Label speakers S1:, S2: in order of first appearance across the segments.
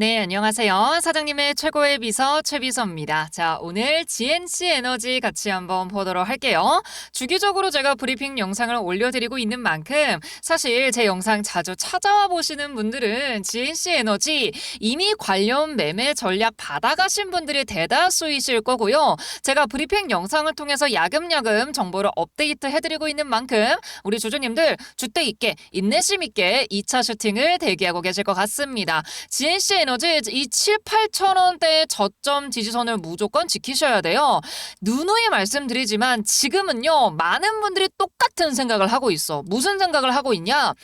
S1: 네, 안녕하세요. 사장님의 최고의 비서 최비서입니다. 자, 오늘 GNC 에너지 같이 한번 보도록 할게요. 주기적으로 제가 브리핑 영상을 올려드리고 있는 만큼 사실 제 영상 자주 찾아와 보시는 분들은 GNC 에너지 이미 관련 매매 전략 받아가신 분들이 대다수이실 거고요. 제가 브리핑 영상을 통해서 야금야금 정보를 업데이트 해드리고 있는 만큼 우리 주주님들 주대 있게 인내심 있게 2차 슈팅을 대기하고 계실 것 같습니다. GNC 에너지 이 7, 8천 원대의 저점 지지선을 무조건 지키셔야 돼요. 누누이 말씀드리지만 지금은요 많은 분들이 똑같은 생각을 하고 있어. 무슨 생각을 하고 있냐?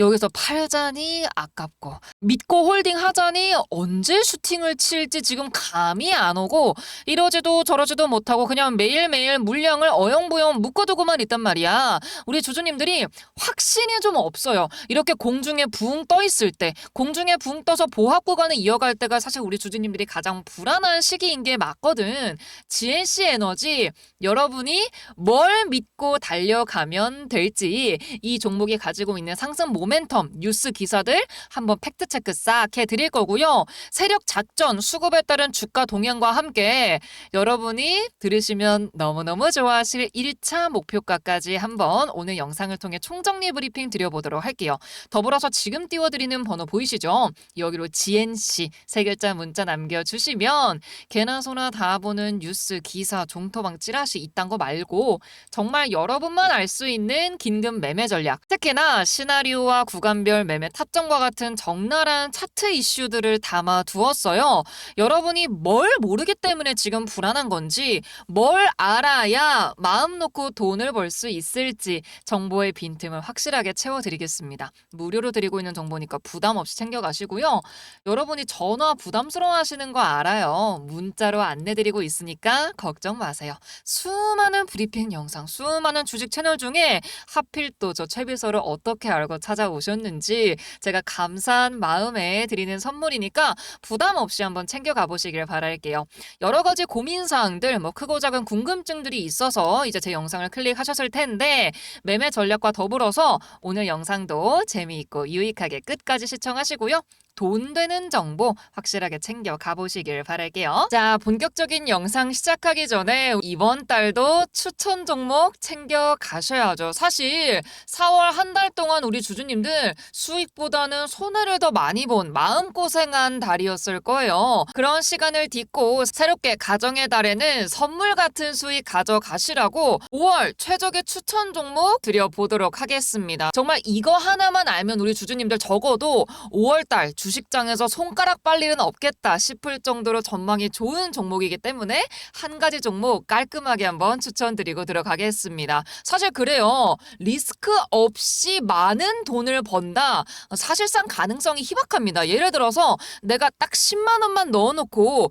S1: 여기서 팔자니 아깝고 믿고 홀딩 하자니 언제 슈팅을 칠지 지금 감이 안 오고 이러지도 저러지도 못하고 그냥 매일매일 물량을 어영부영 묶어두고만 있단 말이야. 우리 주주님들이 확신이 좀 없어요. 이렇게 공중에 붕 떠 있을 때 공중에 붕 떠서 보합 구간을 이어갈 때가 사실 우리 주주님들이 가장 불안한 시기인 게 맞거든. GNC 에너지 여러분이 뭘 믿고 달려가면 될지 이 종목이 가지고 있는 상승 모멘텀 뉴스 기사들 한번 팩트 체크 싹 해드릴 거고요. 세력 작전 수급에 따른 주가 동향과 함께 여러분이 들으시면 너무너무 좋아하실 1차 목표가까지 한번 오늘 영상을 통해 총정리 브리핑 드려보도록 할게요. 더불어서 지금 띄워드리는 번호 보이시죠? 여기로 GNC 세 글자 문자 남겨주시면 개나 소나 다 보는 뉴스, 기사, 종토방, 찌라시 이딴 거 말고 정말 여러분만 알 수 있는 긴급 매매 전략 특히나 시나리오와 구간별 매매 탑정과 같은 적나라한 차트 이슈들을 담아 두었어요. 여러분이 뭘 모르기 때문에 지금 불안한 건지 뭘 알아야 마음 놓고 돈을 벌 수 있을지 정보의 빈틈을 확실하게 채워드리겠습니다. 무료로 드리고 있는 정보니까 부담 없이 챙겨가시고요. 여러분이 전화 부담스러워 하시는 거 알아요. 문자로 안내드리고 있으니까 걱정 마세요. 수많은 브리핑 영상, 수많은 주식 채널 중에 하필 또저 최비서를 어떻게 알고 찾아오 셨는지 제가 감사한 마음에 드리는 선물이니까 부담 없이 한번 챙겨가 보시길 바랄게요. 여러 가지 고민 사항들, 뭐 크고 작은 궁금증들이 있어서 이제 제 영상을 클릭하셨을 텐데 매매 전략과 더불어서 오늘 영상도 재미있고 유익하게 끝까지 시청하시고요. 돈 되는 정보 확실하게 챙겨 가보시길 바랄게요. 자, 본격적인 영상 시작하기 전에 이번 달도 추천 종목 챙겨 가셔야죠. 사실 4월 한 달 동안 우리 주주님들 수익보다는 손해를 더 많이 본 마음고생한 달이었을 거예요. 그런 시간을 딛고 새롭게 가정의 달에는 선물 같은 수익 가져가시라고 5월 최적의 추천 종목 드려보도록 하겠습니다. 정말 이거 하나만 알면 우리 주주님들 적어도 5월 달 주 식장에서 손가락 빨 일은 없겠다 싶을 정도로 전망이 좋은 종목이기 때문에 한 가지 종목 깔끔하게 한번 추천드리고 들어가겠습니다. 사실 그래요. 리스크 없이 많은 돈을 번다. 사실상 가능성이 희박합니다. 예를 들어서 내가 딱 10만 원만 넣어놓고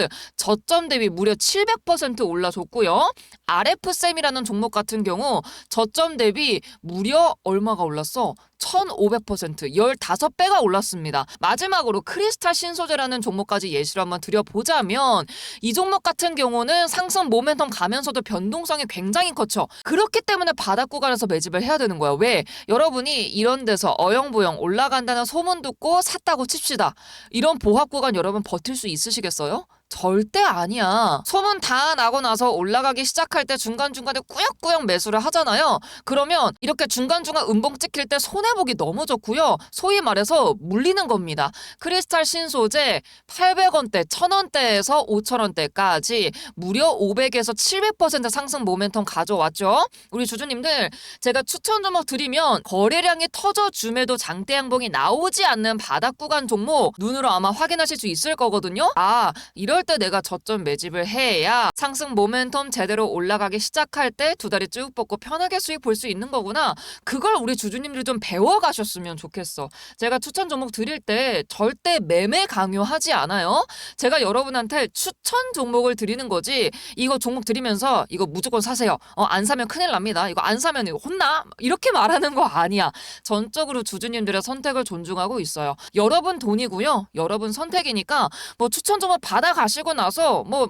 S1: 저점 대비 무려 700% 올라줬고요. RF쌤이라는 종목 같은 경우 저점 대비 무려 얼마가 올랐어? 1500% 15배가 올랐습니다. 마지막으로 크리스탈 신소재라는 종목까지 예시로 한번 드려보자면 이 종목 같은 경우는 상승 모멘텀 가면서도 변동성이 굉장히 커죠. 그렇기 때문에 바닥 구간에서 매집을 해야 되는 거야. 왜? 여러분이 이런 데서 어영부영 올라간다는 소문 듣고 샀다고 칩시다. 이런 보합 구간 여러분 버틸 수 있으시겠어요? 절대 아니야. 소문 다 나고 나서 올라가기 시작할 때 중간중간에 꾸역꾸역 매수를 하잖아요. 그러면 이렇게 중간중간 음봉 찍힐 때 손해 보기 너무 좋고요. 소위 말해서 물리는 겁니다. 크리스탈 신소재 800원대, 1000원대에서 5000원대까지 무려 500에서 700% 상승 모멘텀 가져왔죠. 우리 주주님들 제가 추천 종목 드리면 거래량이 터져줌에도 장대 양봉이 나오지 않는 바닥 구간 종목 눈으로 아마 확인하실 수 있을 거거든요. 아, 이럴 때 내가 저점 매집을 해야 상승 모멘텀 제대로 올라가기 시작할 때 두 다리 쭉 뻗고 편하게 수익 볼 수 있는 거구나. 그걸 우리 주주님들이 좀 배워 가셨으면 좋겠어. 제가 추천 종목 드릴 때 절대 매매 강요하지 않아요. 제가 여러분한테 추천 종목을 드리는 거지. 이거 종목 드리면서 이거 무조건 사세요. 어, 안 사면 큰일 납니다. 이거 안 사면 이거 혼나? 이렇게 말하는 거 아니야. 전적으로 주주님들의 선택을 존중하고 있어요. 여러분 돈이고요. 여러분 선택이니까 뭐 추천 종목 받아가시고 나서 뭐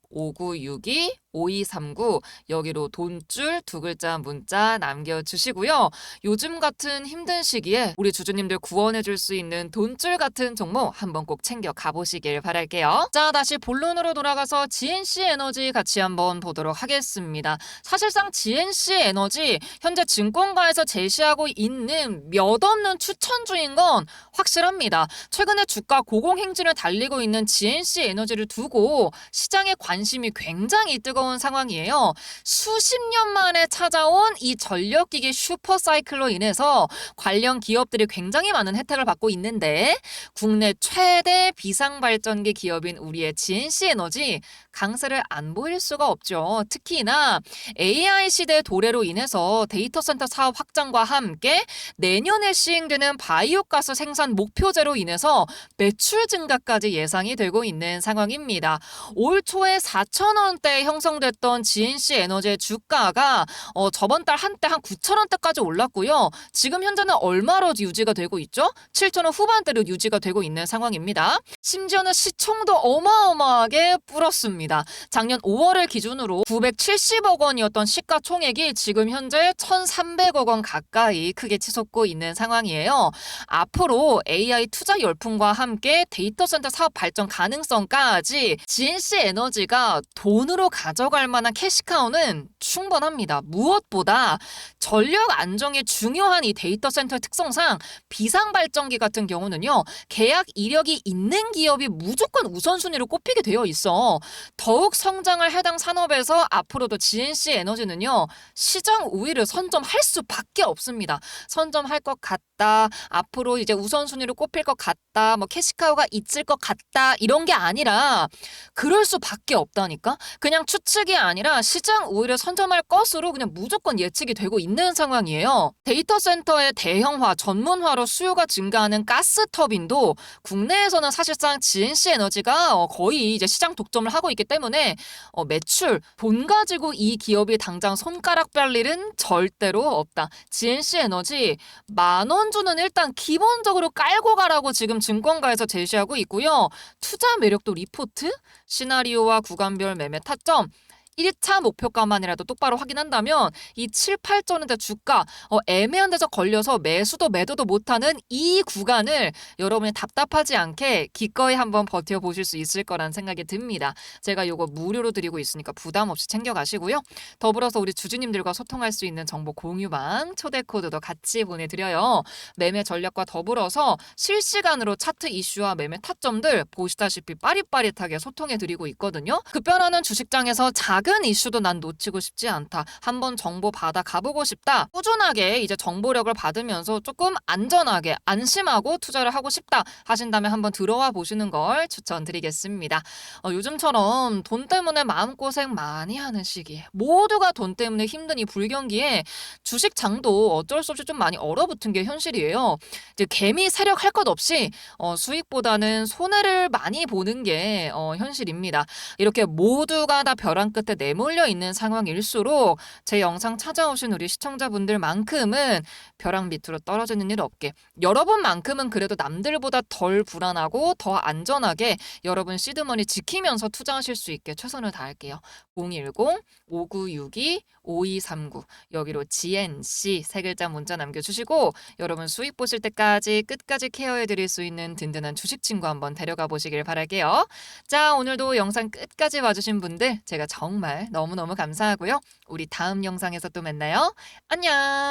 S1: 5962 5239 여기로 돈줄 두 글자 문자 남겨주시고요. 요즘 같은 힘든 시기에 우리 주주님들 구원해줄 수 있는 돈줄 같은 종목 한번 꼭 챙겨 가보시길 바랄게요. 자 다시 본론으로 돌아가서 GNC 에너지 같이 한번 보도록 하겠습니다. 사실상 GNC 에너지 현재 증권가에서 제시하고 있는 몇 없는 추천주인 건 확실합니다. 최근에 주가 고공행진을 달리고 있는 GNC 에너지를 두고 시장의 관심 관심이 굉장히 뜨거운 상황이에요. 수십 년 만에 찾아온 이 전력기기 슈퍼사이클로 인해서 관련 기업들이 굉장히 많은 혜택을 받고 있는데 국내 최대 비상발전기 기업인 우리의 GNC 에너지 강세를 안 보일 수가 없죠. 특히나 AI 시대 도래로 인해서 데이터 센터 사업 확장과 함께 내년에 시행되는 바이오가스 생산 목표제로 인해서 매출 증가까지 예상이 되고 있는 상황입니다. 올 초에 4천 원대에 형성됐던 GNC 에너지의 주가가 어, 저번 달 한때 한 9천 원대까지 올랐고요. 지금 현재는 얼마로 유지가 되고 있죠? 7천 원 후반대로 유지가 되고 있는 상황입니다. 심지어는 시총도 어마어마하게 불었습니다. 작년 5월을 기준으로 970억 원이었던 시가총액이 지금 현재 1,300억 원 가까이 크게 치솟고 있는 상황이에요. 앞으로 AI 투자 열풍과 함께 데이터 센터 사업 발전 가능성까지 GNC 에너지가 돈으로 가져갈 만한 캐시카우는 충분합니다. 무엇보다 전력 안정이 중요한 이 데이터 센터의 특성상 비상 발전기 같은 경우는요. 계약 이력이 있는 기업이 무조건 우선순위로 꼽히게 되어 있어. 더욱 성장할 해당 산업에서 앞으로도 GNC 에너지는요. 시장 우위를 선점할 수밖에 없습니다. 선점할 것 같다. 앞으로 이제 우선순위로 꼽힐 것 같다. 뭐 캐시카우가 있을 것 같다. 이런 게 아니라 그럴 수밖에 없다니까. 그냥 추측이 아니라 시장 우위를 선점할 것으로 그냥 무조건 예측이 되고 있는 상황이에요. 데이터 센터의 대형화, 전문화로 수요가 증가하는 가스 터빈도 국내에서는 사실상 GNC 에너지가 어, 거의 이제 시장 독점을 하고 있기 때문에 어, 매출, 돈 가지고 이 기업이 당장 손가락 뺄 일은 절대로 없다. GNC 에너지 만 원 주는 일단 기본적으로 깔고 가라고 지금 증권가에서 제시하고 있고요. 투자 매력도 리포트, 시나리오와 구간별 매매 타점, 1차 목표가만이라도 똑바로 확인한다면 이 7, 8조원대 주가 어, 애매한 데서 걸려서 매수도 매도도 못하는 이 구간을 여러분이 답답하지 않게 기꺼이 한번 버텨보실 수 있을 거란 생각이 듭니다. 제가 요거 무료로 드리고 있으니까 부담 없이 챙겨가시고요. 더불어서 우리 주주님들과 소통할 수 있는 정보 공유방 초대 코드도 같이 보내드려요. 매매 전략과 더불어서 실시간으로 차트 이슈와 매매 타점들 보시다시피 빠릿빠릿하게 소통해드리고 있거든요. 급변하는 주식장에서 작은 이슈도 난 놓치고 싶지 않다. 한번 정보 받아 가보고 싶다. 꾸준하게 이제 정보력을 받으면서 조금 안전하게 안심하고 투자를 하고 싶다 하신다면 한번 들어와 보시는 걸 추천드리겠습니다. 어, 요즘처럼 돈 때문에 마음고생 많이 하는 시기에 모두가 돈 때문에 힘든 이 불경기에 주식장도 어쩔 수 없이 좀 많이 얼어붙은 게 현실이에요. 이제 개미 세력 할 것 없이 어, 수익보다는 손해를 많이 보는 게 어, 현실입니다. 이렇게 모두가 다 벼랑 끝에 내몰려 있는 상황일수록 제 영상 찾아오신 우리 시청자분들만큼은 벼랑 밑으로 떨어지는 일 없게 여러분만큼은 그래도 남들보다 덜 불안하고 더 안전하게 여러분 시드머니 지키면서 투자하실 수 있게 최선을 다할게요. 010-5962-5239 여기로 GNC 세 글자 문자 남겨주시고 여러분 수익 보실 때까지 끝까지 케어해 드릴 수 있는 든든한 주식 친구 한번 데려가 보시길 바랄게요. 자 오늘도 영상 끝까지 봐주신 분들 제가 정말 너무너무 감사하고요. 우리 다음 영상에서 또 만나요. 안녕